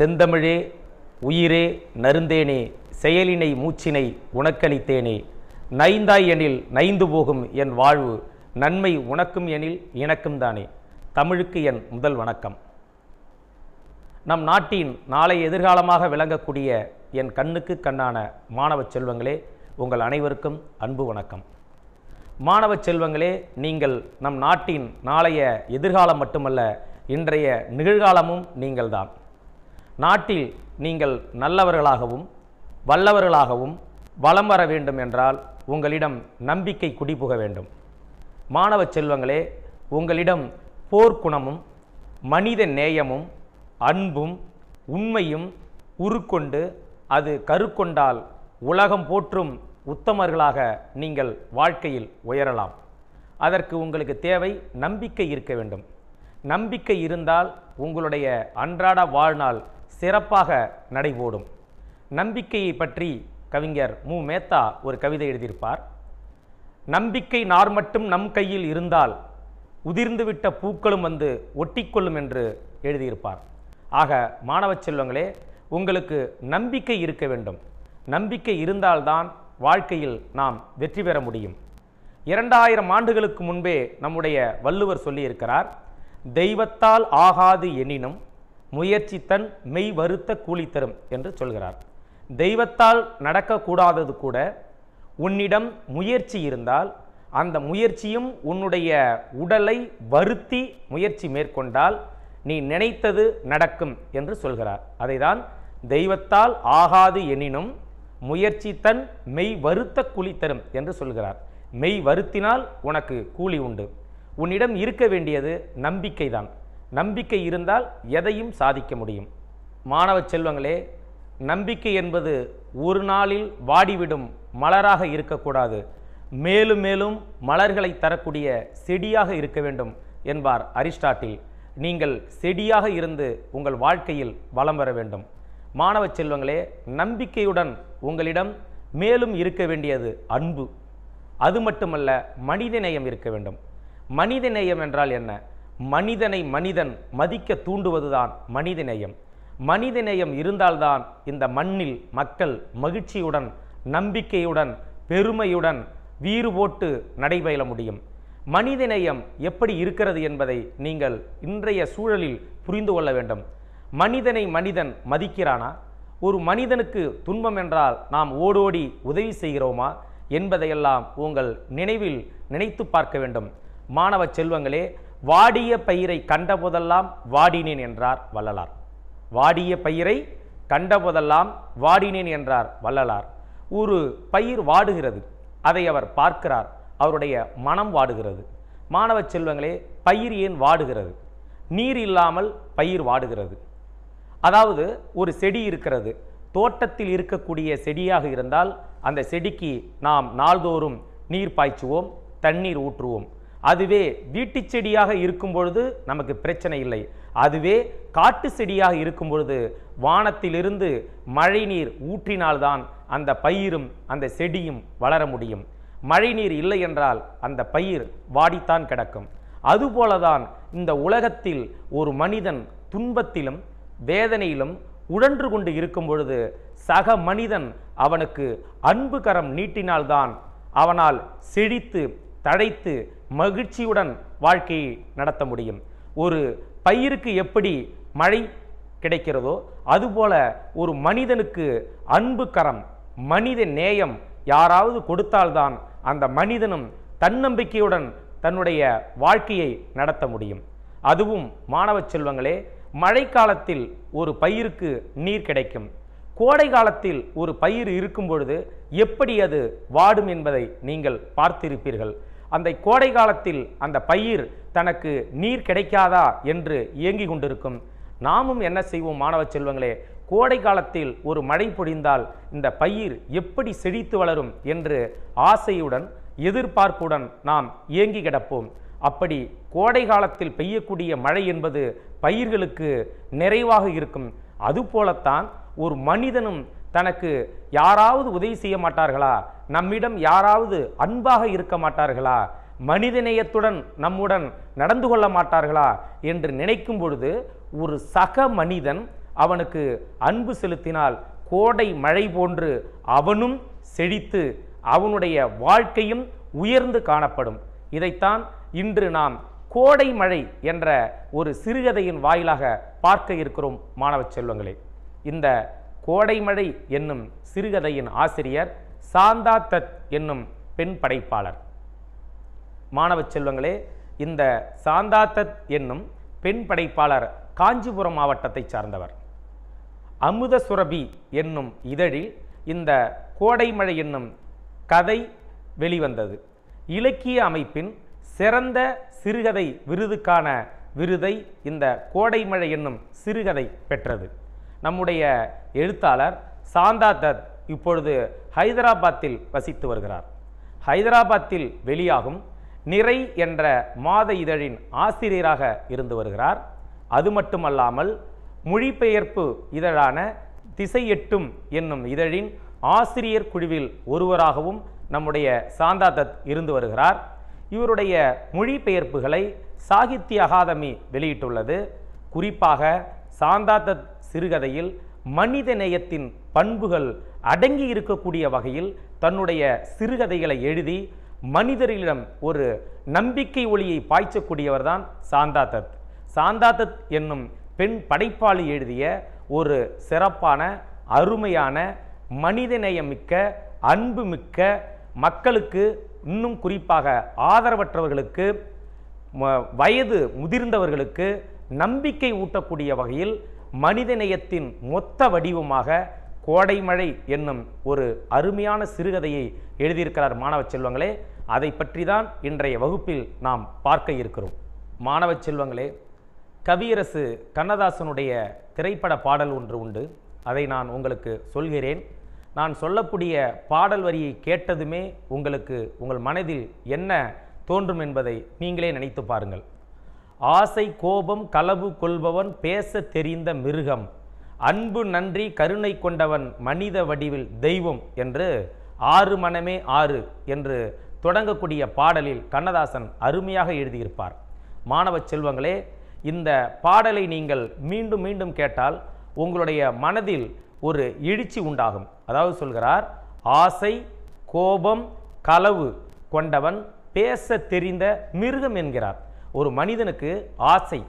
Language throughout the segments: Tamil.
செந்தமிழே உயிரே நருந்தேனே செயலினை மூச்சினை உனக்களித்தேனே நைந்தாய் எனில் நைந்து போகும் என் வாழ்வு நன்மை உனக்கும் எனில் எனக்கும் தானே. தமிழுக்கு என் முதல் வணக்கம். நம் நாட்டின் நாளை எதிர்காலமாக விளங்கக்கூடிய என் கண்ணுக்கு கண்ணான மாணவ செல்வங்களே உங்கள் அனைவருக்கும் அன்பு வணக்கம். மாணவ செல்வங்களே நீங்கள் நம் நாட்டின் நாளைய எதிர்காலம் மட்டுமல்ல இன்றைய நிகழ்காலமும் நீங்கள்தான். நாட்டில் நீங்கள் நல்லவர்களாகவும் வல்லவர்களாகவும் வலம் வர வேண்டும் என்றால் உங்களிடம் நம்பிக்கை குடிபுக வேண்டும். மாணவ செல்வங்களே உங்களிடம் போர்க்குணமும் மனித நேயமும் அன்பும் உண்மையும் உருக்கொண்டு அது கருக்கொண்டால் உலகம் போற்றும் உத்தமர்களாக நீங்கள் வாழ்க்கையில் உயரலாம். அதற்கு உங்களுக்கு தேவை நம்பிக்கை இருக்க வேண்டும். நம்பிக்கை இருந்தால் உங்களுடைய அன்றாட வாழ்நாள் சிறப்பாக நடைபோடும். நம்பிக்கையை பற்றி கவிஞர் மு. மேத்தா ஒரு கவிதை எழுதியிருப்பார். நம்பிக்கை நார் மட்டும் நம் கையில் இருந்தால் உதிர்ந்துவிட்ட பூக்களும் வந்து ஒட்டிக்கொள்ளும் என்று எழுதியிருப்பார். ஆக மாணவ செல்வங்களே உங்களுக்கு நம்பிக்கை இருக்க வேண்டும். நம்பிக்கை இருந்தால்தான் வாழ்க்கையில் நாம் வெற்றி பெற முடியும். இரண்டாயிரம் ஆண்டுகளுக்கு முன்பே நம்முடைய வள்ளுவர் சொல்லியிருக்கிறார் தெய்வத்தால் ஆகாது எனினும் முயற்சி தன் மெய் வருத்த கூலி தரும் என்று சொல்கிறார். தெய்வத்தால் நடக்கக்கூடாதது கூட உன்னிடம் முயற்சி இருந்தால் அந்த முயற்சியும் உன்னுடைய உடலை வருத்தி முயற்சி மேற்கொண்டால் நீ நினைத்தது நடக்கும் என்று சொல்கிறார். அதைதான் தெய்வத்தால் ஆகாது எனினும் முயற்சி தன் மெய் வருத்த கூலி தரும் என்று சொல்கிறார். மெய் வருத்தினால் உனக்கு கூலி உண்டு. உன்னிடம் இருக்க வேண்டியது நம்பிக்கைதான். நம்பிக்கை இருந்தால் எதையும் சாதிக்க முடியும். மாணவ செல்வங்களே நம்பிக்கை என்பது ஒரு நாளில் வாடிவிடும் மலராக இருக்கக்கூடாது. மேலும் மேலும் மலர்களை தரக்கூடிய செடியாக இருக்க வேண்டும் என்பார் அரிஸ்டாட்டில். நீங்கள் செடியாக இருந்து உங்கள் வாழ்க்கையில் வலம் வர வேண்டும். மாணவ செல்வங்களே நம்பிக்கையுடன் உங்களிடம் மேலும் இருக்க வேண்டியது அன்பு. அது மட்டுமல்ல மனிதநேயம் இருக்க வேண்டும். மனிதநேயம் என்றால் என்ன? மனிதனை மனிதன் மதிக்க தூண்டுவதுதான் மனிதநேயம். மனிதநேயம் இருந்தால்தான் இந்த மண்ணில் மக்கள் மகிழ்ச்சியுடன் நம்பிக்கையுடன் பெருமையுடன் வீறு போட்டு நடைபெற முடியும். மனிதநேயம் எப்படி இருக்கிறது என்பதை நீங்கள் இன்றைய சூழலில் புரிந்து கொள்ள வேண்டும். மனிதனை மனிதன் மதிக்கிறானா? ஒரு மனிதனுக்கு துன்பம் என்றால் நாம் ஓடோடி உதவி செய்கிறோமா என்பதையெல்லாம் உங்கள் நினைவில் நினைத்து பார்க்க வேண்டும். மாணவ செல்வங்களே வாடிய பயிரை கண்டபோதெல்லாம் வாடினேன் என்றார் வள்ளலார். வாடிய பயிரை கண்டபோதெல்லாம் வாடினேன் என்றார் வள்ளலார். ஒரு பயிர் வாடுகிறது அதை அவர் பார்க்கிறார் அவருடைய மனம் வாடுகிறது. மாணவ செல்வங்களே பயிர் ஏன் வாடுகிறது? நீர் இல்லாமல் பயிர் வாடுகிறது. அதாவது ஒரு செடி இருக்கிறது தோட்டத்தில் இருக்கக்கூடிய செடியாக இருந்தால் அந்த செடிக்கு நாம் நாள்தோறும் நீர் பாய்ச்சுவோம் தண்ணீர் ஊற்றுவோம். அதுவே வீட்டு செடியாக இருக்கும் பொழுது நமக்கு பிரச்சனை இல்லை. அதுவே காட்டு செடியாக இருக்கும் பொழுது வானத்திலிருந்து மழை நீர் ஊற்றினால்தான் அந்த பயிரும் அந்த செடியும் வளர முடியும். மழை நீர் இல்லை என்றால் அந்த பயிர் வாடித்தான் கிடக்கும். அதுபோலதான் இந்த உலகத்தில் ஒரு மனிதன் துன்பத்திலும் வேதனையிலும் உழன்று கொண்டு இருக்கும் பொழுது சக மனிதன் அவனுக்கு அன்பு கரம் நீட்டினால்தான் அவனால் செழித்து தழைத்து மகிழ்ச்சியுடன் வாழ்க்கையை நடத்த முடியும். ஒரு பயிருக்கு எப்படி மழை கிடைக்கிறதோ அதுபோல ஒரு மனிதனுக்கு அன்பு கரம் மனித நேயம் யாராவது கொடுத்தால்தான் அந்த மனிதனும் தன்னம்பிக்கையுடன் தன்னுடைய வாழ்க்கையை நடத்த முடியும். அதுவும் மாணவ செல்வங்களே மழைக்காலத்தில் ஒரு பயிருக்கு நீர் கிடைக்கும். கோடை காலத்தில் ஒரு பயிர் இருக்கும் பொழுது எப்படி அது வாடும் என்பதை நீங்கள் பார்த்திருப்பீர்கள். அந்த கோடை காலத்தில் அந்த பயிர் தனக்கு நீர் கிடைக்காதா என்று இயங்கி கொண்டிருக்கும். நாமும் என்ன செய்வோம் மாணவ செல்வங்களே? கோடை காலத்தில் ஒரு மழை பொழிந்தால் இந்த பயிர் எப்படி செழித்து வளரும் என்று ஆசையுடன் எதிர்பார்ப்புடன் நாம் இயங்கி கிடப்போம். அப்படி கோடை காலத்தில் பெய்யக்கூடிய மழை என்பது பயிர்களுக்கு நிறைவாக இருக்கும். அதுபோலத்தான் ஒரு மனிதனும் தனக்கு யாராவது உதவி செய்ய மாட்டார்களா? நம்மிடம் யாராவது அன்பாக இருக்க மாட்டார்களா? மனிதநேயத்துடன் நம்முடன் நடந்து கொள்ள மாட்டார்களா? என்று நினைக்கும் பொழுது ஒரு சக மனிதன் அவனுக்கு அன்பு செலுத்தினால் கோடை மழை போன்று அவனும் செழித்து அவனுடைய வாழ்க்கையும் உயர்ந்து காணப்படும். இதைத்தான் இன்று நாம் கோடை மழை என்ற ஒரு சிறுகதையின் வாயிலாக பார்க்க இருக்கிறோம் மாணவ செல்வங்களே. இந்த கோடை மழை என்னும் சிறுகதையின் ஆசிரியர் சாந்தா தத் என்னும் பெண் படைப்பாளர். மாணவ செல்வங்களே இந்த சாந்தாத்தத் என்னும் பெண் படைப்பாளர் காஞ்சிபுரம் மாவட்டத்தைச் சார்ந்தவர். அமுத சுரபி என்னும் இதழில் இந்த கோடைமழை என்னும் கதை வெளிவந்தது. இலக்கிய அமைப்பின் சிறந்த சிறுகதை விருதுக்கான விருதை இந்த கோடைமழை என்னும் சிறுகதை பெற்றது. நம்முடைய எழுத்தாளர் சாந்தா தத் இப்பொழுது ஹைதராபாத்தில் வசித்து வருகிறார். ஹைதராபாத்தில் வெளியாகும் நிறை என்ற மாத இதழின் ஆசிரியராக இருந்து வருகிறார். அது மட்டுமல்லாமல் மொழிபெயர்ப்பு இதழான திசை எட்டும் என்னும் இதழின் ஆசிரியர் குழுவில் ஒருவராகவும் நம்முடைய சாந்தாதத் இருந்து வருகிறார். இவருடைய மொழிபெயர்ப்புகளை சாகித்ய அகாதமி வெளியிட்டுள்ளது. குறிப்பாக சாந்தாதத் சிறுகதையில் மனித நேயத்தின் பண்புகள் அடங்கி இருக்கக்கூடிய வகையில் தன்னுடைய சிறுகதைகளை எழுதி மனிதர்களிடம் ஒரு நம்பிக்கை ஒளியை பாய்ச்சக்கூடியவர்தான் சாந்தாதத் சாந்தாதத் என்னும் பெண் படைப்பாளி எழுதிய ஒரு சிறப்பான அருமையான மனிதநேயமிக்க அன்புமிக்க மக்களுக்கு இன்னும் குறிப்பாக ஆதரவற்றவர்களுக்கு வயது முதிர்ந்தவர்களுக்கு நம்பிக்கை ஊட்டக்கூடிய வகையில் மனிதநேயத்தின் மொத்த வடிவமாக கோடைமழை என்னும் ஒரு அருமையான சிறுகதையை எழுதியிருக்கிறார் மாணவ செல்வங்களே அதை பற்றி தான் இன்றைய வகுப்பில் நாம் பார்க்க இருக்கிறோம். மாணவ செல்வங்களே கவியரசு கண்ணதாசனுடைய திரைப்பட பாடல் ஒன்று உண்டு. அதை நான் உங்களுக்கு சொல்கிறேன். நான் சொல்லக்கூடிய பாடல் வரியை கேட்டதுமே உங்களுக்கு உங்கள் மனதில் என்ன தோன்றும் என்பதை நீங்களே நினைத்து பாருங்கள். ஆசை கோபம் களவு கொள்பவன் பேச தெரிந்த மிருகம். அன்பு நன்றி கருணை கொண்டவன் மனித வடிவில் தெய்வம் என்று ஆறு மனமே ஆறு என்று தொடங்கக்கூடிய பாடலில் கண்ணதாசன் அருமையாக எழுதியிருப்பார். மாணவ செல்வங்களே இந்த பாடலை நீங்கள் மீண்டும் மீண்டும் கேட்டால் உங்களுடைய மனதில் ஒரு எழுச்சி உண்டாகும். அதாவது சொல்கிறார் ஆசை கோபம் களவு கொண்டவன் பேச தெரிந்த மிருகம் என்கிறார். ஒரு மனிதனுக்கு ஆசை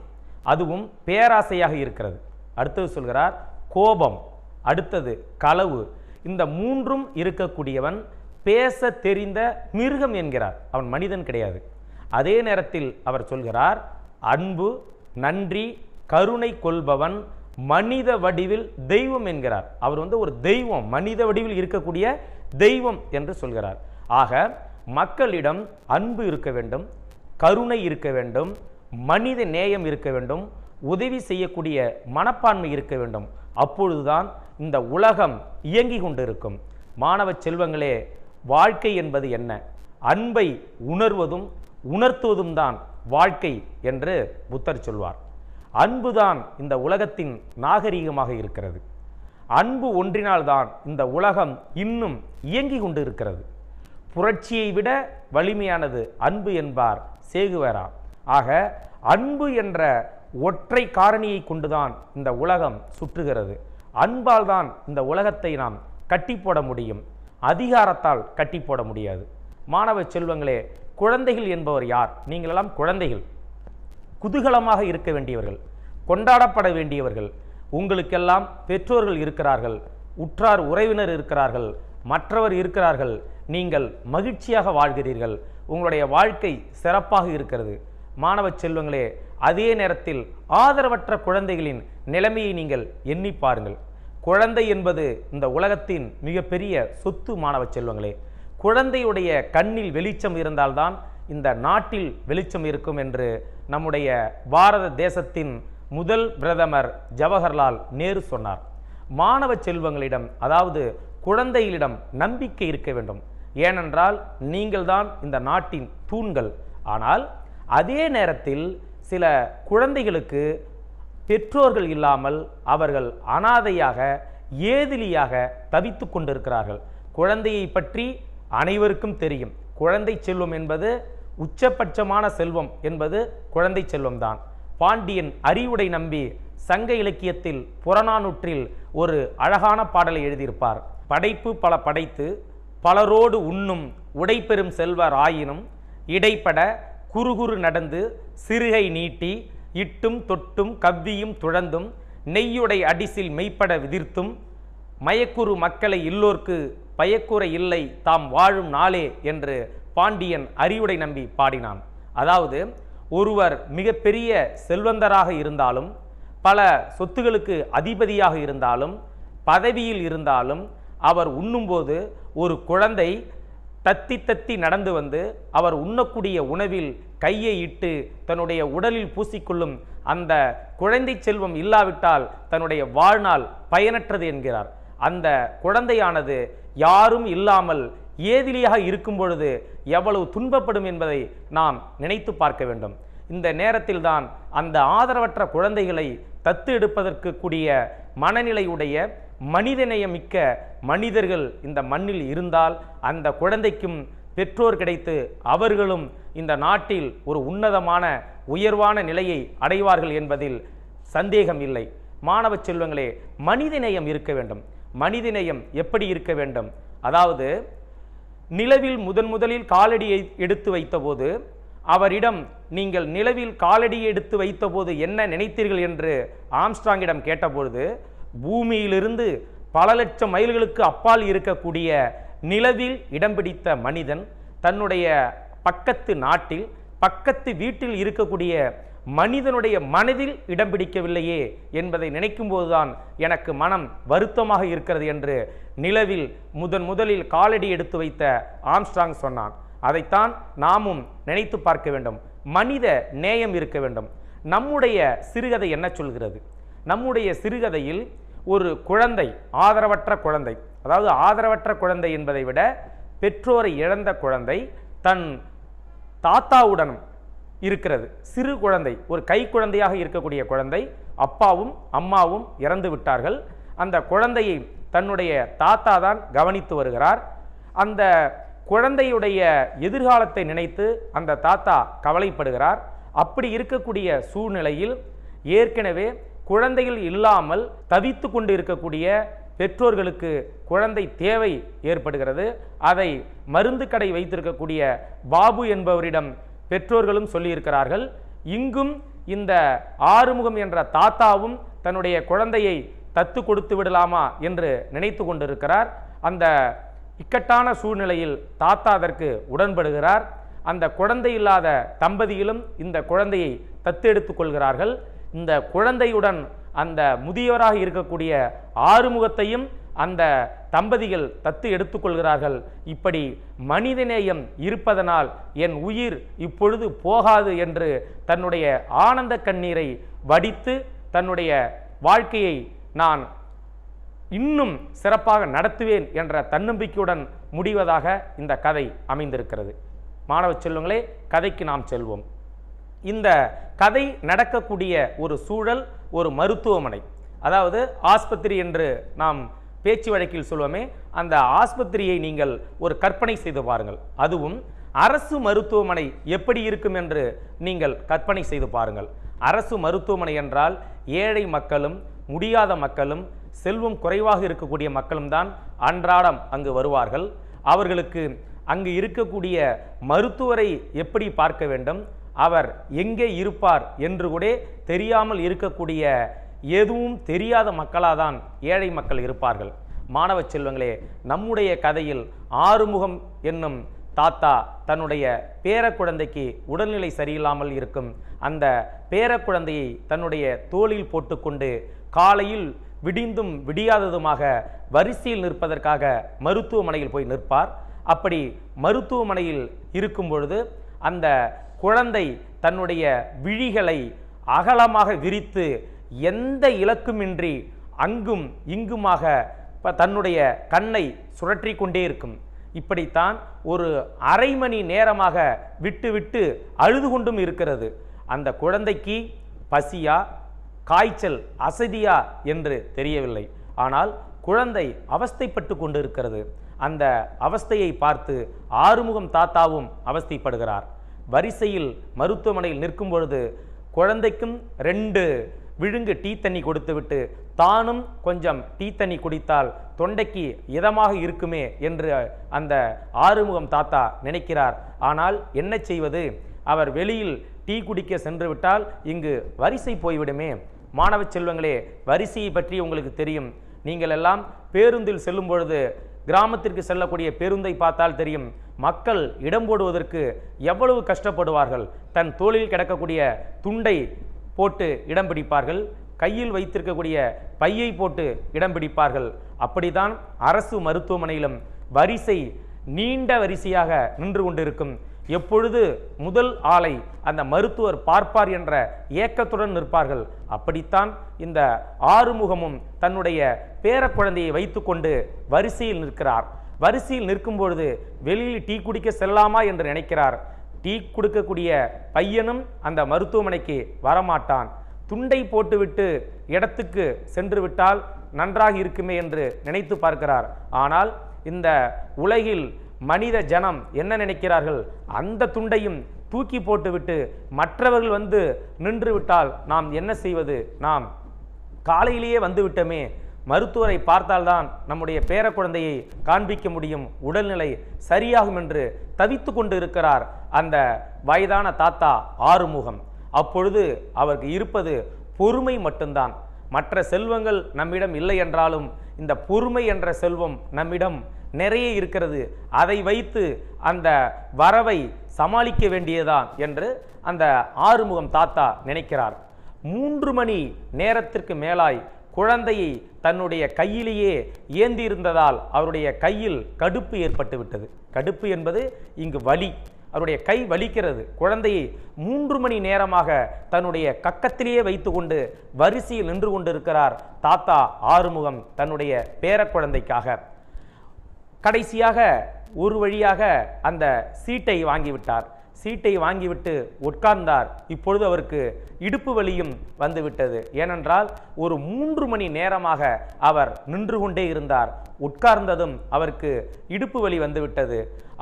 அதுவும் பேராசையாக இருக்கிறது. அடுத்தது சொல்கிறார் கோபம். அடுத்தது களவு. இந்த மூன்றும் இருக்கக்கூடியவன் பேச தெரிந்த மிருகம் என்கிறார். அவன் மனிதன் கிடையாது. அதே நேரத்தில் அவர் சொல்கிறார் அன்பு நன்றி கருணை கொள்பவன் மனித வடிவில் தெய்வம் என்கிறார். அவர் வந்து ஒரு தெய்வம் மனித வடிவில் இருக்கக்கூடிய தெய்வம் என்று சொல்கிறார். ஆக மக்களிடம் அன்பு இருக்க வேண்டும் கருணை இருக்க வேண்டும் மனித நேயம் இருக்க வேண்டும் உதவி செய்யக்கூடிய மனப்பான்மை இருக்க வேண்டும். அப்பொழுதுதான் இந்த உலகம் இயங்கி கொண்டிருக்கும். மாணவ செல்வங்களே வாழ்க்கை என்பது என்ன? அன்பை உணர்வதும் உணர்த்துவதும் தான் வாழ்க்கை என்று புத்தர் சொல்வார். அன்புதான் இந்த உலகத்தின் நாகரீகமாக இருக்கிறது. அன்பு ஒன்றினால்தான் இந்த உலகம் இன்னும் இயங்கி கொண்டு இருக்கிறது புரட்சியை விட வலிமையானது அன்பு என்பார் சேகுவரா. ஆக அன்பு என்ற ஒற்றை காரணியை கொண்டுதான் இந்த உலகம் சுற்றுகிறது. அன்பால் தான் இந்த உலகத்தை நாம் கட்டி போட முடியும். அதிகாரத்தால் கட்டி போட முடியாது. மாணவ செல்வங்களே குழந்தைகள் என்பவர் யார்? நீங்களெல்லாம் குழந்தைகள். குதூகலமாக இருக்க வேண்டியவர்கள் கொண்டாடப்பட வேண்டியவர்கள். உங்களுக்கெல்லாம் பெற்றோர்கள் இருக்கிறார்கள் உற்றார் உறவினர் இருக்கிறார்கள் மற்றவர் இருக்கிறார்கள். நீங்கள் மகிழ்ச்சியாக வாழ்கிறீர்கள். உங்களுடைய வாழ்க்கை சிறப்பாக இருக்கிறது. மாணவ செல்வங்களே அதே நேரத்தில் ஆதரவற்ற குழந்தைகளின் நிலைமையை நீங்கள் எண்ணி பாருங்கள். குழந்தை என்பது இந்த உலகத்தின் மிகப்பெரிய சொத்து மாணவ செல்வங்களே. குழந்தையுடைய கண்ணில் வெளிச்சம் இருந்தால்தான் இந்த நாட்டில் வெளிச்சம் இருக்கும் என்று நம்முடைய பாரத தேசத்தின் முதல் பிரதமர் ஜவஹர்லால் நேரு சொன்னார். மாணவ செல்வங்களிடம் அதாவது குழந்தைகளிடம் நம்பிக்கை இருக்க வேண்டும். ஏனென்றால் நீங்கள்தான் இந்த நாட்டின் தூண்கள். ஆனால் அதே நேரத்தில் சில குழந்தைகளுக்கு பெற்றோர்கள் இல்லாமல் அவர்கள் அனாதையாக ஏதிலியாக தவித்து கொண்டிருக்கிறார்கள். குழந்தையை பற்றி அனைவருக்கும் தெரியும். குழந்தை செல்வம் என்பது உச்சபட்சமான செல்வம் என்பது குழந்தை செல்வம்தான் பாண்டியன் அறிவுடை நம்பி சங்க இலக்கியத்தில் புறநானூற்றில் ஒரு அழகான பாடலை எழுதியிருப்பார். படைப்பு பல படைத்து பலரோடு உண்ணும் உடைபெறும் செல்வர் ஆயினும் இடைப்பட குறுகுறு நடந்து சிறுகை நீட்டி இட்டும் தொட்டும் கவ்வியும் துழந்தும் நெய்யுடை அடிசில் மெய்ப்பட விதிர்த்தும் மயக்குறு மக்களை இல்லோர்க்கு பயக்குறை இல்லை தாம் வாழும் நாளே என்று பாண்டியன் அறிவுடை நம்பி பாடினான். அதாவது ஒருவர் மிகப்பெரிய செல்வந்தராக இருந்தாலும் பல சொத்துகளுக்கு அதிபதியாக இருந்தாலும் பதவியில் இருந்தாலும் அவர் உண்ணும்போது ஒரு குழந்தை தத்தி தத்தி நடந்து வந்து அவர் உண்ணக்கூடிய உணவில் கையை இட்டு தன்னுடைய உடலில் பூசிக்கொள்ளும் அந்த குழந்தை செல்வம் இல்லாவிட்டால் தன்னுடைய வாழ்நாள் பயனற்றது என்கிறார். அந்த குழந்தையானது யாரும் இல்லாமல் ஏதிலியாக இருக்கும் பொழுது எவ்வளவு துன்பப்படும் என்பதை நாம் நினைத்து பார்க்க வேண்டும். இந்த நேரத்தில்தான் அந்த ஆதரவற்ற குழந்தைகளை தத்து எடுப்பதற்கு கூடிய மனநிலையுடைய மனிதநேயமிக்க மனிதர்கள் இந்த மண்ணில் இருந்தால் அந்த குழந்தைக்கும் பெற்றோர் கிடைத்து அவர்களும் இந்த நாட்டில் ஒரு உன்னதமான உயர்வான நிலையை அடைவார்கள் என்பதில் சந்தேகம் இல்லை. மாணவ செல்வங்களே மனிதநேயம் இருக்க வேண்டும். மனிதநேயம் எப்படி இருக்க வேண்டும்? அதாவது நிலவில் முதன் முதலில் காலடியை எடுத்து வைத்தபோது அவரிடம் நீங்கள் நிலவில் காலடி எடுத்து வைத்தபோது என்ன நினைத்தீர்கள் என்று ஆம்ஸ்ட்ராங்கிடம் கேட்டபொழுது பூமியிலிருந்து பல லட்சம் மைல்களுக்கு அப்பால் இருக்கக்கூடிய நிலவில் இடம் பிடித்த மனிதன் தன்னுடைய பக்கத்து நாட்டில் பக்கத்து வீட்டில் இருக்கக்கூடிய மனிதனுடைய மனதில் இடம் பிடிக்கவில்லையே என்பதை நினைக்கும் போதுதான் எனக்கு மனம் வருத்தமாக இருக்கிறது என்று நிலவில் முதன் முதலில் காலடி எடுத்து வைத்த ஆம்ஸ்ட்ராங் சொன்னான். அதைத்தான் நாமும் நினைத்து பார்க்க வேண்டும். மனித நேயம் இருக்க வேண்டும். நம்முடைய சிறுகதை என்ன சொல்கிறது? நம்முடைய சிறுகதையில் ஒரு குழந்தை ஆதரவற்ற குழந்தை. அதாவது ஆதரவற்ற குழந்தை என்பதை விட பெற்றோரை இழந்த குழந்தை தன் தாத்தாவுடன் இருக்கிறது. சிறு குழந்தை ஒரு கை குழந்தையாக இருக்கக்கூடிய குழந்தை அப்பாவும் அம்மாவும் இறந்து விட்டார்கள். அந்த குழந்தையை தன்னுடைய தாத்தா தான் கவனித்து வருகிறார். அந்த குழந்தையுடைய எதிர்காலத்தை நினைத்து அந்த தாத்தா கவலைப்படுகிறார். அப்படி இருக்கக்கூடிய சூழ்நிலையில் ஏற்கனவே குழந்தைகள் இல்லாமல் தவித்து கொண்டு இருக்கக்கூடிய பெற்றோர்களுக்கு குழந்தை தேவை ஏற்படுகிறது. அதை மருந்து கடை வைத்திருக்கக்கூடிய பாபு என்பவரிடம் பெற்றோர்களும் சொல்லியிருக்கிறார்கள். இங்கும் இந்த ஆறுமுகம் என்ற தாத்தாவும் தன்னுடைய குழந்தையை தத்து கொடுத்து விடலாமா என்று நினைத்து கொண்டிருக்கிறார். அந்த இக்கட்டான சூழ்நிலையில் தாத்தா அதற்கு உடன்படுகிறார். அந்த குழந்தை இல்லாத தம்பதியிலும் இந்த குழந்தையை தத்தெடுத்து கொள்கிறார்கள். இந்த குழந்தையுடன் அந்த முதியவராக இருக்கக்கூடிய ஆறுமுகத்தையும் அந்த தம்பதிகள் தத்து எடுத்துக்கொள்கிறார்கள். இப்படி மனிதநேயம் இருப்பதனால் என் உயிர் இப்பொழுது போகாது என்று தன்னுடைய ஆனந்த கண்ணீரை வடித்து தன்னுடைய வாழ்க்கையை நான் இன்னும் சிறப்பாக நடத்துவேன் என்ற தன்னம்பிக்கையுடன் முடிவதாக இந்த கதை அமைந்திருக்கிறது. மாணவ செல்வங்களே கதைக்கு நாம் செல்வோம். இந்த கதை நடக்கக்கூடிய ஒரு சூழல் ஒரு மருத்துவமனை. அதாவது ஆஸ்பத்திரி என்று நாம் பேச்சு வழக்கில் சொல்வோமே அந்த ஆஸ்பத்திரியை நீங்கள் ஒரு கற்பனை செய்து பாருங்கள். அதுவும் அரசு மருத்துவமனை எப்படி இருக்கும் என்று நீங்கள் கற்பனை செய்து பாருங்கள். அரசு மருத்துவமனை என்றால் ஏழை மக்களும் முடியாத மக்களும் செல்வம் குறைவாக இருக்கக்கூடிய மக்களும் தான் அன்றாடம் அங்கு வருவார்கள். அவர்களுக்கு அங்கு இருக்கக்கூடிய மருத்துவரை எப்படி பார்க்க வேண்டும்? அவர் எங்கே இருப்பார் என்று கூட தெரியாமல் இருக்கக்கூடிய எதுவும் தெரியாத மக்களாக தான் ஏழை மக்கள் இருப்பார்கள். மாணவ செல்வங்களே நம்முடைய கதையில் ஆறுமுகம் என்னும் தாத்தா தன்னுடைய பேரக்குழந்தைக்கு உடல்நிலை சரியில்லாமல் இருக்கும் அந்த பேரக்குழந்தையை தன்னுடைய தோளில் போட்டுக்கொண்டு காலையில் விடிந்தும் விடியாததுமாக வரிசையில் நிற்பதற்காக மருத்துவமனையில் போய் நிற்பார். அப்படி மருத்துவமனையில் இருக்கும் பொழுது அந்த குழந்தை தன்னுடைய விழிகளை அகலமாக விரித்து எந்த இலக்குமின்றி அங்கும் இங்குமாக தன்னுடைய கண்ணை சுழற்றி கொண்டே இருக்கும். இப்படித்தான் ஒரு அரை மணி நேரமாக விட்டு விட்டு அழுது கொண்டும் இருக்கிறது. அந்த குழந்தைக்கு பசியா காய்ச்சல் அசதியா என்று தெரியவில்லை. ஆனால் குழந்தை அவஸ்தைப்பட்டு கொண்டு இருக்கிறது அந்த அவஸ்தையை பார்த்து ஆறுமுகம் தாத்தாவும் அவஸ்தைப்படுகிறார். வரிசையில் மருத்துவமனையில் நிற்கும் பொழுது குழந்தைக்கும் ரெண்டு விழுங்கு டீ தண்ணி கொடுத்துவிட்டு தானும் கொஞ்சம் டீ தண்ணி குடித்தால் தொண்டைக்கு இதமாக இருக்குமே என்று அந்த ஆறுமுகம் தாத்தா நினைக்கிறார். ஆனால் என்ன செய்வது? அவர் வெளியில் டீ குடிக்க சென்று விட்டால் இங்கு வரிசை போய்விடுமே. மாணவ செல்வங்களே வரிசையை பற்றி உங்களுக்கு தெரியும். நீங்கள் எல்லாம் பேருந்தில் செல்லும் பொழுது கிராமத்திற்கு செல்லக்கூடிய பேருந்தை பார்த்தால் தெரியும். மக்கள் இடம் போடுவதற்கு எவ்வளவு கஷ்டப்படுவார்கள்? தன் தோளில் கிடக்கக்கூடிய துண்டை போட்டு இடம் பிடிப்பார்கள். கையில் வைத்திருக்கக்கூடிய பையை போட்டு இடம் பிடிப்பார்கள். அப்படித்தான் அரசு மருத்துவமனையிலும் வரிசை நீண்ட வரிசையாக நின்று கொண்டிருக்கும். எப்பொழுது முதல் ஆளை அந்த மருத்துவர் பார்ப்பார் என்ற ஏக்கத்துடன் நிற்பார்கள். அப்படித்தான் இந்த ஆறுமுகமும் தன்னுடைய பேரக்குழந்தையை வைத்துக்கொண்டு வரிசையில் நிற்கிறார். வரிசையில் நிற்கும் பொழுது வெளியில் டீ குடிக்க செல்லாமா என்று நினைக்கிறார். டீ கொடுக்கக்கூடிய பையனும் அந்த மருத்துவமனைக்கு வரமாட்டான். துண்டை போட்டுவிட்டு இடத்துக்கு சென்று விட்டால் நன்றாக இருக்குமே என்று நினைத்து பார்க்கிறார். ஆனால் இந்த உலகில் மனித ஜனம் என்ன நினைக்கிறார்கள்? அந்த துண்டையும் தூக்கி போட்டுவிட்டு மற்றவர்கள் வந்து நின்று விட்டால் நாம் என்ன செய்வது? நாம் காலையிலேயே வந்துவிட்டோமே மருத்துவரை பார்த்தால்தான் நம்முடைய பேரக்குழந்தையை காண்பிக்க முடியும். உடல்நிலை சரியாகும் என்று தவித்து கொண்டு இருக்கிறார் அந்த வயதான தாத்தா ஆறுமுகம். அப்பொழுது அவருக்கு இருப்பது பொறுமை மட்டும்தான். மற்ற செல்வங்கள் நம்மிடம் இல்லை என்றாலும் இந்த பொறுமை என்ற செல்வம் நம்மிடம் நிறைய இருக்கிறது. அதை வைத்து அந்த வரவை சமாளிக்க வேண்டியதான் என்று அந்த ஆறுமுகம் தாத்தா நினைக்கிறார். மூன்று மணி நேரத்திற்கு மேலாய் குழந்தையை தன்னுடைய கையிலேயே ஏந்தியிருந்ததால் அவருடைய கையில் கடுப்பு ஏற்பட்டு விட்டது கடுப்பு என்பது இங்கு வலி. அவருடைய கை வலிக்கிறது. குழந்தையை மூன்று மணி நேரமாக தன்னுடைய கக்கத்திலேயே வைத்துக்கொண்டு வரிசையில் நின்று கொண்டிருக்கிறார் தாத்தா ஆறுமுகம் தன்னுடைய பேரக்குழந்தைக்காக. கடைசியாக ஒரு வழியாக அந்த சீட்டை வாங்கிவிட்டார். சீட்டை வாங்கிவிட்டு உட்கார்ந்தார். இப்பொழுது அவருக்கு இடுப்பு வலியும் வந்துவிட்டது. ஏனென்றால் ஒரு மூன்று மணி நேரமாக அவர் நின்று கொண்டே இருந்தார். உட்கார்ந்ததும் அவருக்கு இடுப்பு வலி வந்துவிட்டது.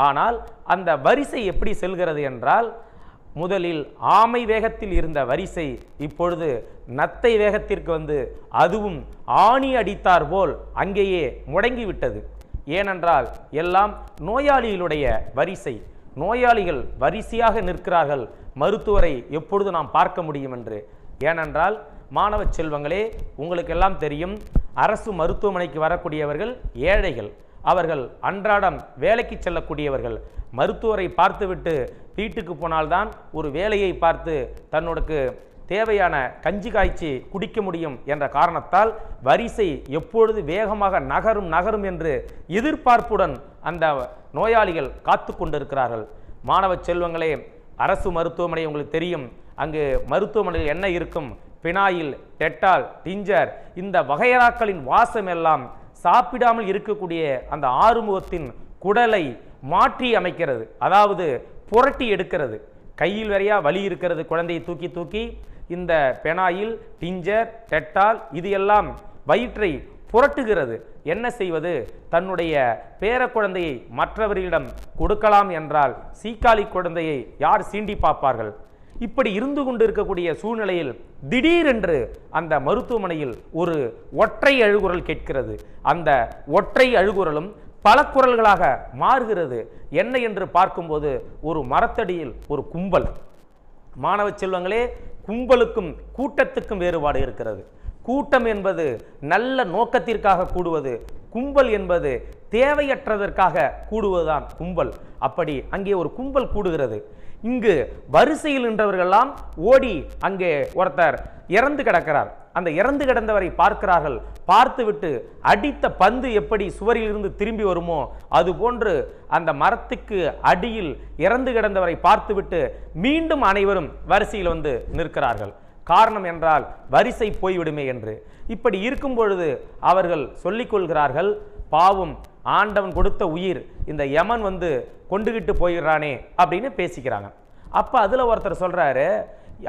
ஆனால் அந்த வரிசை எப்படி செல்கிறது என்றால் முதலில் ஆமை வேகத்தில் இருந்த வரிசை இப்பொழுது நத்தை வேகத்திற்கு வந்து அதுவும் ஆணி அடித்தார் போல் அங்கேயே முடங்கிவிட்டது. ஏனென்றால் எல்லாம் நோயாளிகளுடைய வரிசை. நோயாளிகள் வரிசையாக நிற்கிறார்கள். மருத்துவரை எப்பொழுது நாம் பார்க்க முடியும் என்று? ஏனென்றால் மாணவ செல்வங்களே உங்களுக்கெல்லாம் தெரியும் அரசு மருத்துவமனைக்கு வரக்கூடியவர்கள் ஏழைகள். அவர்கள் அன்றாடம் வேலைக்கு செல்லக்கூடியவர்கள். மருத்துவரை பார்த்துவிட்டு வீட்டுக்கு போனால்தான் ஒரு வேலையை பார்த்து தன்னோடக்கு தேவையான கஞ்சி காய்ச்சி குடிக்க முடியும் என்ற காரணத்தால் வரிசை எப்பொழுது வேகமாக நகரும் நகரும் என்று எதிர்பார்ப்புடன் அந்த நோயாளிகள் காத்து கொண்டிருக்கிறார்கள். மாணவ செல்வங்களே அரசு மருத்துவமனை உங்களுக்கு தெரியும். அங்கு மருத்துவமனையில் என்ன இருக்கும்? பினாயில் டெட்டால் டிஞ்சர் இந்த வகையறாக்களின் வாசம் எல்லாம் சாப்பிடாமல் இருக்கக்கூடிய அந்த ஆறுமுகத்தின் குடலை மாற்றி அமைக்கிறது. அதாவது புரட்டி எடுக்கிறது. கையில் வரையா வலி இருக்கிறது குழந்தையை தூக்கி தூக்கி. இந்த பெனாயில் டிஞ்சர் டெட்டால் இது எல்லாம் வயிற்றை புரட்டுகிறது. என்ன செய்வது? தன்னுடைய பேர குழந்தையை மற்றவர்களிடம் கொடுக்கலாம் என்றால் சீக்காளி குழந்தையை யார் சீண்டி பார்ப்பார்கள்? இப்படி இருந்து கொண்டு இருக்கக்கூடிய சூழ்நிலையில் திடீரென்று அந்த மருத்துவமனையில் ஒரு ஒற்றை அழுகுரல் கேட்கிறது. அந்த ஒற்றை அழுகுரலும் பல குரல்களாக மாறுகிறது. என்ன என்று பார்க்கும்போது ஒரு மரத்தடியில் ஒரு கும்பல். மாணவ செல்வங்களே கும்பலுக்கும் கூட்டத்துக்கும் வேறுபாடு இருக்கிறது. கூட்டம் என்பது நல்ல நோக்கத்திற்காக கூடுவது கும்பல் என்பது தேவையற்றதற்காக கூடுவதுதான் கும்பல். அப்படி அங்கே ஒரு கும்பல் கூடுகிறது. இங்கு வரிசையில் நின்றவர்கள்லாம் ஓடி அங்கே ஒருத்தர் இறந்து கிடக்கிறார். அந்த இறந்து கிடந்தவரை பார்க்கிறார்கள். பார்த்துவிட்டு அடித்த பந்து எப்படி சுவரிலிருந்து திரும்பி வருமோ அது போன்று அந்த மரத்துக்கு அடியில் இறந்து கிடந்தவரை பார்த்துவிட்டு மீண்டும் அனைவரும் வரிசையில் வந்து நிற்கிறார்கள். காரணம் என்றால் வரிசை போய்விடுமே என்று. இப்படி இருக்கும் பொழுது அவர்கள் சொல்லிக்கொள்கிறார்கள் பாவம் ஆண்டவன் கொடுத்த உயிர் இந்த யமன் வந்து கொண்டுகிட்டு போயிடுறானே அப்படின்னு பேசிக்கிறாங்க. அப்போ அதில் ஒருத்தர் சொல்கிறாரு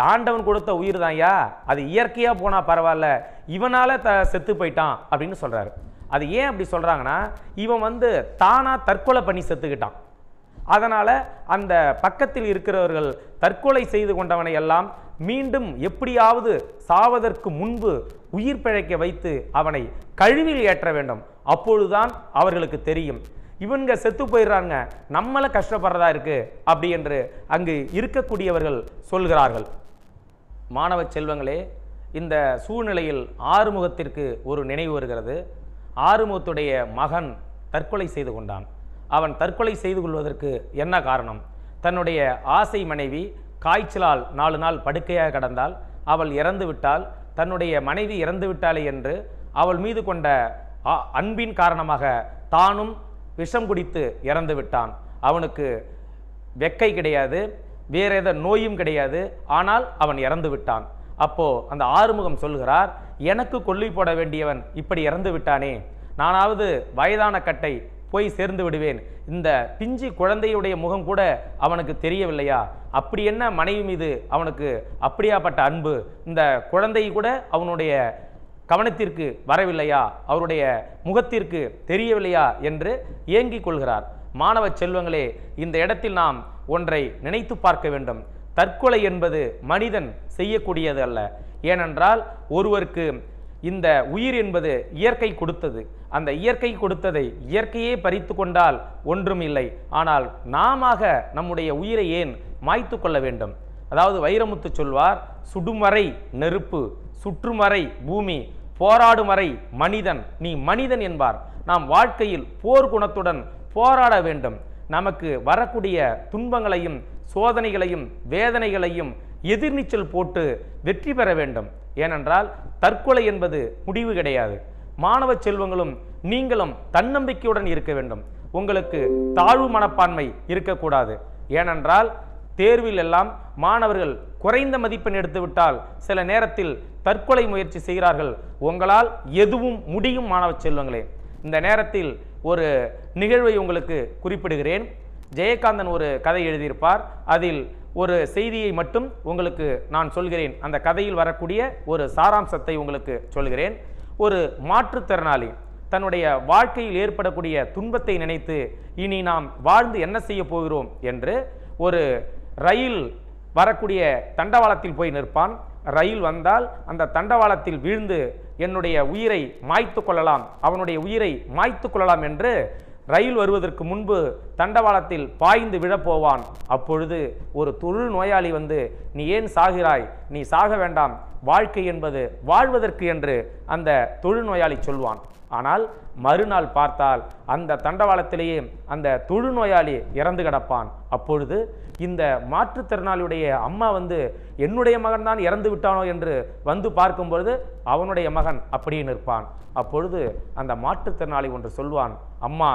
ஆண்டவன் கொடுத்த உயிர் தான்யா அது இயற்கையாக போனால் பரவாயில்ல இவனால் த செத்து போயிட்டான் அப்படின்னு சொல்கிறாரு அது ஏன் அப்படி சொல்கிறாங்கன்னா இவன் வந்து தானாக தற்கொலை பண்ணி செத்துக்கிட்டான். அதனால் அந்த பக்கத்தில் இருக்கிறவர்கள் தற்கொலை செய்து கொண்டவனை எல்லாம் மீண்டும் எப்படியாவது சாவதற்கு முன்பு உயிர் பிழைக்க வைத்து அவனை கழிவில் ஏற்ற வேண்டும். அப்பொழுதுதான் அவர்களுக்கு தெரியும். இவங்க செத்து போயிடுறாங்க நம்மளை கஷ்டப்படுறதா இருக்கு? அப்படி என்று அங்கு இருக்கக்கூடியவர்கள் சொல்கிறார்கள். மாணவ செல்வங்களே இந்த சூழ்நிலையில் ஆறுமுகத்திற்கு ஒரு நினைவு வருகிறது. ஆறுமுகத்துடைய மகன் தற்கொலை செய்து கொண்டான். அவன் தற்கொலை செய்து கொள்வதற்கு என்ன காரணம்? தன்னுடைய ஆசை மனைவி காய்ச்சலால் நாலு நாள் படுக்கையாக கடந்தால் அவள் இறந்து விட்டால் தன்னுடைய மனைவி இறந்து விட்டாளே என்று அவள் மீது கொண்ட அன்பின் காரணமாக தானும் விஷம் குடித்து இறந்து விட்டான். அவனுக்கு வெக்கை கிடையாது வேற எத நோயும் கிடையாது ஆனால் அவன் இறந்து விட்டான். அப்போ அந்த ஆறுமுகம் சொல்கிறார் எனக்கு கொல்லி போட வேண்டியவன் இப்படி இறந்து விட்டானே. நானாவது வயதான கட்டை போய் சேர்ந்து விடுவேன். இந்த பிஞ்சு குழந்தையுடைய முகம் கூட அவனுக்கு தெரியவில்லையா? அப்படி என்ன மனைவி மீது அவனுக்கு அப்படியாப்பட்ட அன்பு? இந்த குழந்தை கூட அவனுடைய கவனத்திற்கு வரவில்லையா? அவருடைய முகத்திற்கு தெரியவில்லையா? என்று ஏங்கிக் கொள்கிறார். மாணவ செல்வங்களே இந்த இடத்தில் நாம் ஒன்றை நினைத்து பார்க்க வேண்டும். தற்கொலை என்பது மனிதன் செய்யக்கூடியது அல்ல. ஏனென்றால் ஒருவருக்கு இந்த உயிர் என்பது இயற்கை கொடுத்தது. அந்த இயற்கை கொடுத்ததை இயற்கையே பறித்து கொண்டால் ஒன்றும் இல்லை ஆனால் நாமாக நம்முடைய உயிரை ஏன் மாய்த்து கொள்ள வேண்டும்? அதாவது வைரமுத்து சொல்வார் சுடுமறை நெருப்பு சுற்றுமறை பூமி போராடும் வரை மனிதன் நீ மனிதன் என்பார். நாம் வாழ்க்கையில் போர் குணத்துடன் போராட வேண்டும். நமக்கு வரக்கூடிய துன்பங்களையும் சோதனைகளையும் வேதனைகளையும் எதிர்நீச்சல் போட்டு வெற்றி பெற வேண்டும். ஏனென்றால் தற்கொலை என்பது முடிவு கிடையாது. மாணவ செல்வங்களும் நீங்களும் தன்னம்பிக்கையுடன் இருக்க வேண்டும். உங்களுக்கு தாழ்வு மனப்பான்மை இருக்கக்கூடாது. ஏனென்றால் தேர்வில் எல்லாம் மாணவர்கள் குறைந்த மதிப்பெண் எடுத்துவிட்டால் சில நேரத்தில் தற்கொலை முயற்சி செய்கிறார்கள். உங்களால் எதுவும் முடியும் மாணவ செல்வங்களே. இந்த நேரத்தில் ஒரு நிகழ்வை உங்களுக்கு குறிப்பிடுகிறேன். ஜெயகாந்தன் ஒரு கதை எழுதியிருப்பார். அதில் ஒரு செய்தியை மட்டும் உங்களுக்கு நான் சொல்கிறேன். அந்த கதையில் வரக்கூடிய ஒரு சாராம்சத்தை உங்களுக்கு சொல்கிறேன். ஒரு மாற்றுத்திறனாளி தன்னுடைய வாழ்க்கையில் ஏற்படக்கூடிய துன்பத்தை நினைத்து இனி நாம் வாழ்ந்து என்ன செய்ய போகிறோம் என்று ஒரு ரயில் வரக்கூடிய தண்டவாளத்தில் போய் நிற்பான். ரயில் வந்தால் அந்த தண்டவாளத்தில் வீழ்ந்து என்னுடைய உயிரை மாய்த்து கொள்ளலாம். அவனுடைய உயிரை மாய்த்து கொள்ளலாம் என்று ரயில் வருவதற்கு முன்பு தண்டவாளத்தில் பாய்ந்து விழப்போவான். அப்பொழுது ஒரு தொழில் நோயாளி வந்து நீ ஏன் சாகிறாய்? நீ சாக வேண்டாம். வாழ்க்கை என்பது வாழ்வதற்கு என்று அந்த தொழுநோயாளி சொல்வான். ஆனால் மறுநாள் பார்த்தால் அந்த தண்டவாளத்திலேயே அந்த தொழுநோயாளி இறந்து கிடப்பான். அப்பொழுது இந்த மாற்றுத்திறனாளியுடைய அம்மா வந்து என்னுடைய மகன் தான் இறந்து விட்டானோ? என்று வந்து பார்க்கும்பொழுது அவனுடைய மகன் அப்படியே நிற்பான். அப்பொழுது அந்த மாற்றுத்திறனாளி ஒன்று சொல்வான் அம்மா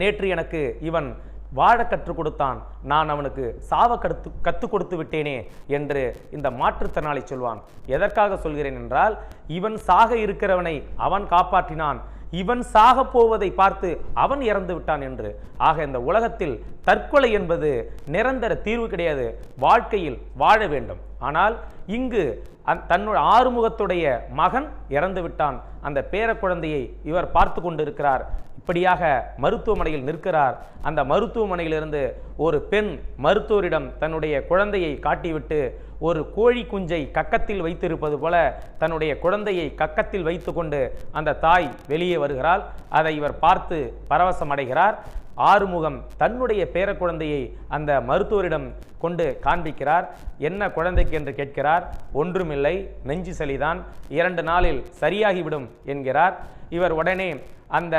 நேற்று எனக்கு இவன் வாழ கற்றுக் கொடுத்தான். நான் அவனுக்கு சாவ கற்று கற்றுக் கொடுத்து விட்டேனே என்று இந்த மாற்றுத்திறனாளி சொல்வான். எதற்காக சொல்கிறேன் என்றால் இவன் சாக இருக்கிறவனை அவன் காப்பாற்றினான். இவன் சாக போவதை பார்த்து அவன் இறந்து விட்டான் என்று. ஆக இந்த உலகத்தில் தற்கொலை என்பது நிரந்தர தீர்வு கிடையாது. வாழ்க்கையில் வாழ வேண்டும். ஆனால் இங்கு அந் தன்னுடைய ஆறுமுகத்துடைய மகன் இறந்து விட்டான். அந்த பேர குழந்தையை இவர் பார்த்து கொண்டிருக்கிறார். இப்படியாக மருத்துவமனையில் நிற்கிறார். அந்த மருத்துவமனையிலிருந்து ஒரு பெண் மருத்துவரிடம் தன்னுடைய குழந்தையை காட்டிவிட்டு ஒரு கோழி குஞ்சை கக்கத்தில் வைத்திருப்பது போல தன்னுடைய குழந்தையை கக்கத்தில் வைத்துக்கொண்டு அந்த தாய் வெளியே வருகிறாள். அதை இவர் பார்த்து பரவசம் அடைகிறார். ஆறுமுகம் தன்னுடைய பேரக்குழந்தையை அந்த மருத்துவரிடம் கொண்டு காண்பிக்கிறார். என்ன குழந்தைக்கு? என்று கேட்கிறார். ஒன்றுமில்லை நெஞ்சு சளிதான் இரண்டு நாளில் சரியாகிவிடும் என்கிறார். இவர் உடனே அந்த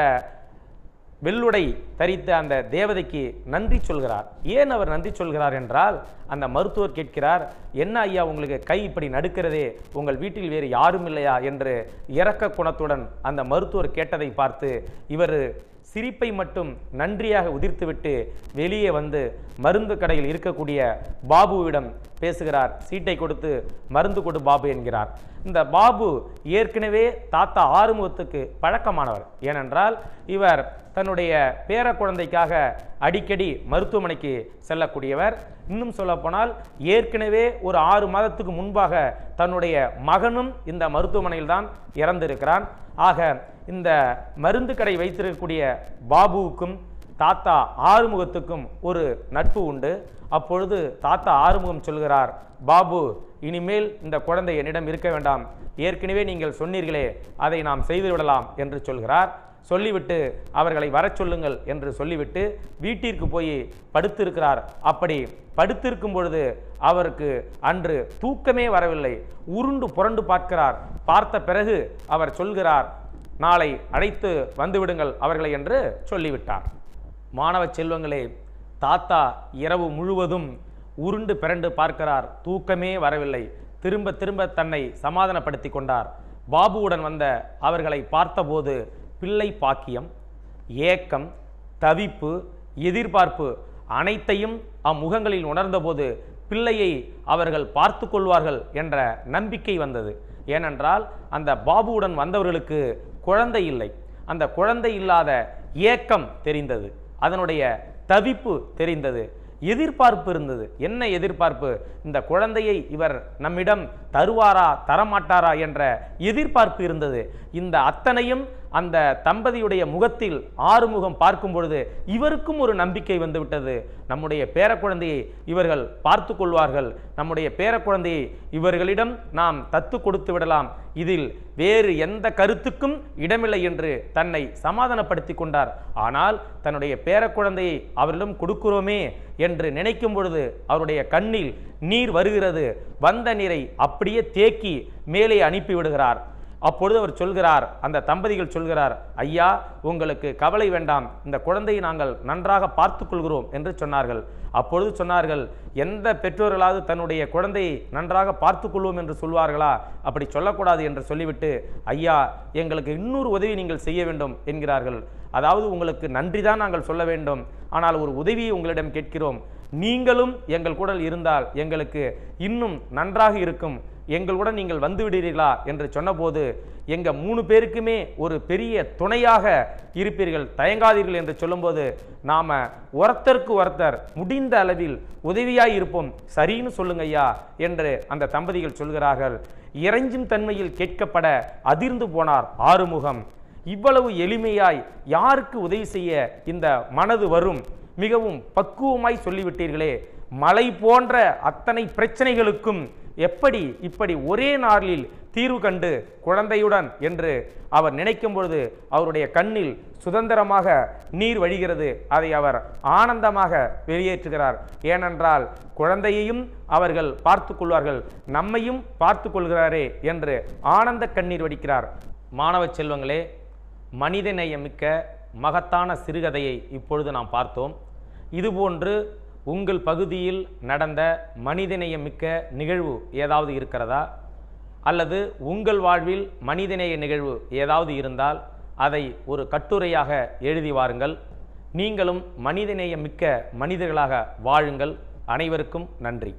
வெள்ளுடை தரித்த அந்த தேவதைக்கு நன்றி சொல்கிறார். ஏன் அவர் நன்றி சொல்கிறார் என்றால் அந்த மருத்துவர் கேட்கிறார் என்ன ஐயா உங்களுக்கு கை இப்படி நடுக்கிறதே? உங்கள் வீட்டில் வேறு யாரும் இல்லையா? என்று இரக்க குணத்துடன் அந்த மருத்துவர் கேட்டதை பார்த்து இவர் சிரிப்பை மட்டும் நன்றியாக உதிர்த்துவிட்டு வெளியே வந்து மருந்து கடையில் இருக்கக்கூடிய பாபுவிடம் பேசுகிறார். சீட்டை கொடுத்து மருந்து கொடு பாபு என்கிறார். இந்த பாபு ஏற்கனவே தாத்தா ஆறுமுகத்துக்கு பழக்கமானவர். ஏனென்றால் இவர் தன்னுடைய பேர குழந்தைக்காக அடிக்கடி மருத்துவமனைக்கு செல்லக்கூடியவர். இன்னும் சொல்லப்போனால் ஏற்கனவே ஒரு ஆறு மாதத்துக்கு முன்பாக தன்னுடைய மகனும் இந்த மருத்துவமனையில் தான் இறந்திருக்கிறான். ஆக இந்த மருந்து கடை வைத்திருக்கக்கூடிய பாபுவுக்கும் தாத்தா ஆறுமுகத்துக்கும் ஒரு நட்பு உண்டு. அப்பொழுது தாத்தா ஆறுமுகம் சொல்கிறார் பாபு இனிமேல் இந்த குழந்தை என்னிடம் இருக்க வேண்டாம். ஏற்கனவே நீங்கள் சொன்னீர்களே அதை நாம் செய்து விடலாம் என்று சொல்கிறார். சொல்லிவிட்டு அவர்களை வரச் சொல்லுங்கள் என்று சொல்லிவிட்டு வீட்டிற்கு போய் படுத்திருக்கிறார். அப்படி படுத்திருக்கும் பொழுது அவருக்கு அன்று தூக்கமே வரவில்லை. உருண்டு புரண்டு பார்க்கிறார். பார்த்த பிறகு அவர் சொல்கிறார் நாளை அழைத்து வந்துவிடுங்கள் அவர்களை என்று சொல்லிவிட்டார். மாணவ செல்வங்களே தாத்தா இரவு முழுவதும் உருண்டு பிறண்டு பார்க்கிறார். தூக்கமே வரவில்லை. திரும்ப திரும்ப தன்னை சமாதானப்படுத்தி கொண்டார். பாபுவுடன் வந்த அவர்களை பார்த்தபோது பிள்ளை பாக்கியம் ஏக்கம் தவிப்பு எதிர்பார்ப்பு அனைத்தையும் அம்முகங்களில் உணர்ந்தபோது பிள்ளையை அவர்கள் பார்த்து கொள்வார்கள் என்ற நம்பிக்கை வந்தது. ஏனென்றால் அந்த பாபுவுடன் வந்தவர்களுக்கு குழந்தை இல்லை. அந்த குழந்தை இல்லாத ஏக்கம் தெரிந்தது. அதனுடைய தவிப்பு தெரிந்தது. எதிர்பார்ப்பு இருந்தது. என்ன எதிர்பார்ப்பு? இந்த குழந்தையை இவர் நம்மிடம் தருவாரா தரமாட்டாரா என்ற எதிர்பார்ப்பு இருந்தது. இந்த அத்தனையும் அந்த தம்பதியுடைய முகத்தில் ஆறுமுகம் பார்க்கும் பொழுது இவருக்கும் ஒரு நம்பிக்கை வந்துவிட்டது. நம்முடைய பேரக்குழந்தையை இவர்கள் பார்த்து கொள்வார்கள். நம்முடைய பேரக்குழந்தையை இவர்களிடம் நாம் தத்து கொடுத்து விடலாம். இதில் வேறு எந்த கருத்துக்கும் இடமில்லை என்று தன்னை சமாதானப்படுத்தி கொண்டார். ஆனால் தன்னுடைய பேரக்குழந்தையை அவரிடம் கொடுக்கிறோமே என்று நினைக்கும் பொழுது அவருடைய கண்ணில் நீர் வருகிறது. வந்த நீரை அப்படியே தேக்கி மேலே அனுப்பிவிடுகிறார் அப்பொழுது அவர் சொல்கிறார் அந்த தம்பதிகள் சொல்கிறார் ஐயா உங்களுக்கு கவலை வேண்டாம். இந்த குழந்தையை நாங்கள் நன்றாக பார்த்து கொள்கிறோம் என்று சொன்னார்கள். அப்பொழுது சொன்னார்கள் எந்த பெற்றோர்களாவது தன்னுடைய குழந்தையை நன்றாக பார்த்து கொள்வோம் என்று சொல்வார்களா? அப்படி சொல்லக்கூடாது என்று சொல்லிவிட்டு ஐயா எங்களுக்கு இன்னொரு உதவி நீங்கள் செய்ய வேண்டும் என்கிறார்கள். அதாவது உங்களுக்கு நன்றி தான் நாங்கள் சொல்ல வேண்டும். ஆனால் ஒரு உதவியை உங்களிடம் கேட்கிறோம். நீங்களும் எங்கள் கூட இருந்தால் எங்களுக்கு இன்னும் நன்றாக இருக்கும். எங்களுடன் நீங்கள் வந்து என்று சொன்னபோது எங்கள் மூணு பேருக்குமே ஒரு பெரிய துணையாக இருப்பீர்கள் தயங்காதீர்கள் என்று சொல்லும்போது நாம் ஒருத்தருக்கு ஒருத்தர் முடிந்த அளவில் உதவியாய் இருப்போம் சரின்னு சொல்லுங்க ஐயா என்று அந்த தம்பதிகள் சொல்கிறார்கள். இறைஞ்சும் தன்மையில் கேட்கப்பட அதிர்ந்து போனார் ஆறுமுகம். இவ்வளவு எளிமையாய் யாருக்கு உதவி செய்ய இந்த மனது வரும்? மிகவும் பக்குவமாய் சொல்லிவிட்டீர்களே. மலை போன்ற அத்தனை பிரச்சனைகளுக்கும் எப்படி இப்படி ஒரே நாளில் தீர்வு கண்டு குழந்தையுடன் என்று அவர் நினைக்கும் பொழுது அவருடைய கண்ணில் சுதந்திரமாக நீர் வழிகிறது. அதை அவர் ஆனந்தமாக வெளியேற்றுகிறார். ஏனென்றால் குழந்தையையும் அவர்கள் பார்த்து கொள்வார்கள். நம்மையும் பார்த்து கொள்கிறாரே என்று ஆனந்த கண்ணீர் வடிக்கிறார். மாணவ செல்வங்களே மனிதநேயமிக்க மகத்தான சிறுகதையை இப்பொழுது நாம் பார்த்தோம். இதுபோன்று உங்கள் பகுதியில் நடந்த மனிதநேயமிக்க நிகழ்வு ஏதாவது இருக்கிறதா? அல்லது உங்கள் வாழ்வில் மனிதநேய நிகழ்வு ஏதாவது இருந்தால் அதை ஒரு கட்டுரையாக எழுதி வாருங்கள். நீங்களும் மனிதநேயம் மிக்க மனிதர்களாக வாழுங்கள். அனைவருக்கும் நன்றி.